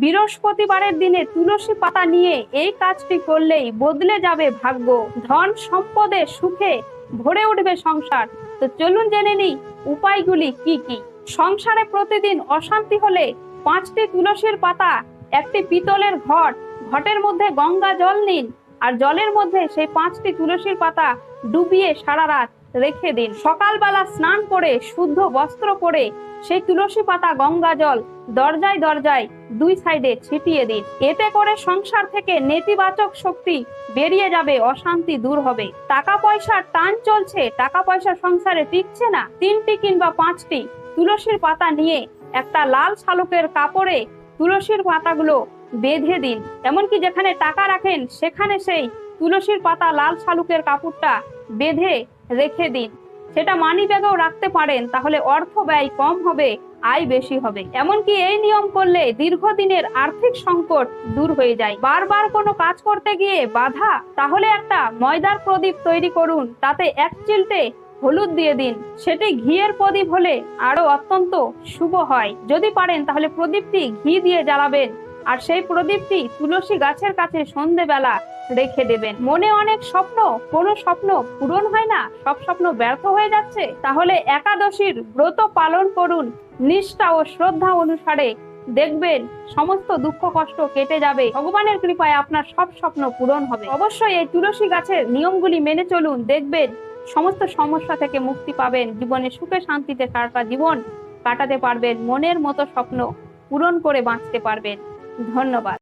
বৃহস্পতিবারের দিনে তুলসী পাতা নিয়ে এই কাজটি করলেই বদলে যাবে ভাগ্য। ধন সম্পদে সুখে ভরে উঠবে সংসার। তো চলুন জেনে নিই উপায়গুলি কি কি। সংসারে প্রতিদিন অশান্তি হলে পাঁচটি তুলসীর পাতা, একটি পিতলের ঘট, ঘটের মধ্যে গঙ্গা জল নিন, আর জলের মধ্যে সেই পাঁচটি তুলসীর পাতা ডুবিয়ে সারা রাত রেখে দিন। সকালবেলা স্নান করে, শুদ্ধ বস্ত্র পরে সেই তুলসী পাতা, গঙ্গা জল দরজায় দরজায় দুই সাইডে ছিটিয়ে দিন। এতে করে সংসার থেকে নেতিবাচক শক্তি বেরিয়ে যাবে, অশান্তি দূর হবে। টাকা পয়সার টান চলছে টাকা পয়সা সংসারে টিকছে না। তিনটি কিংবা পাঁচটি তুলসীর পাতা নিয়ে একটা লাল শালুকের কাপড়ে তুলসীর পাতাগুলো বেঁধে দিন। এমনকি যেখানে টাকা রাখেন, সেখানে সেই তুলসীর পাতা লাল শালুকের কাপড়টা বেঁধে রেখে দিন। সেটা মানি ব্যাগেও রাখতে পারেন, তাহলে অর্থ ব্যয় কম হবে, আয় বেশি হবে। এমনকি এই নিয়ম করলে দীর্ঘদিনের আর্থিক সংকট দূর হয়ে যায়। বারবার কোনো কাজ করতে গিয়ে বাধা, তাহলে একটা ময়দার প্রদীপ তৈরি করুন, তাতে এক চিলতে হলুদ দিয়ে দিন। সেটি ঘিয়ের প্রদীপ হলে আরও অত্যন্ত শুভ হয়। যদি পারেন, তাহলে প্রদীপটি ঘি দিয়ে জ্বালাবেন। আর সেই প্রদীপটি তুলসী গাছের কাছে সন্ধেবেলা রেখে দেবেন। মনে অনেক স্বপ্ন, কোনো স্বপ্ন পূরণ হয় না, সব স্বপ্ন ব্যর্থ হয়ে যাচ্ছে। তাহলে একাদশীর ব্রত পালন করুন, নিষ্ঠা ও শ্রদ্ধা অনুসারে। দেখবেন সমস্ত দুঃখ কষ্ট কেটে যাবে। ভগবানের কৃপায় আপনার সব স্বপ্ন পূরণ হবে। অবশ্যই এই তুলসী গাছের নিয়মগুলি মেনে চলুন। দেখবেন সমস্ত সমস্যা থেকে মুক্তি পাবেন। জীবনে সুখে শান্তিতে সারাটা জীবন কাটাতে পারবেন। মনের মতো স্বপ্ন পূরণ করে বাঁচতে পারবেন। ধন্যবাদ।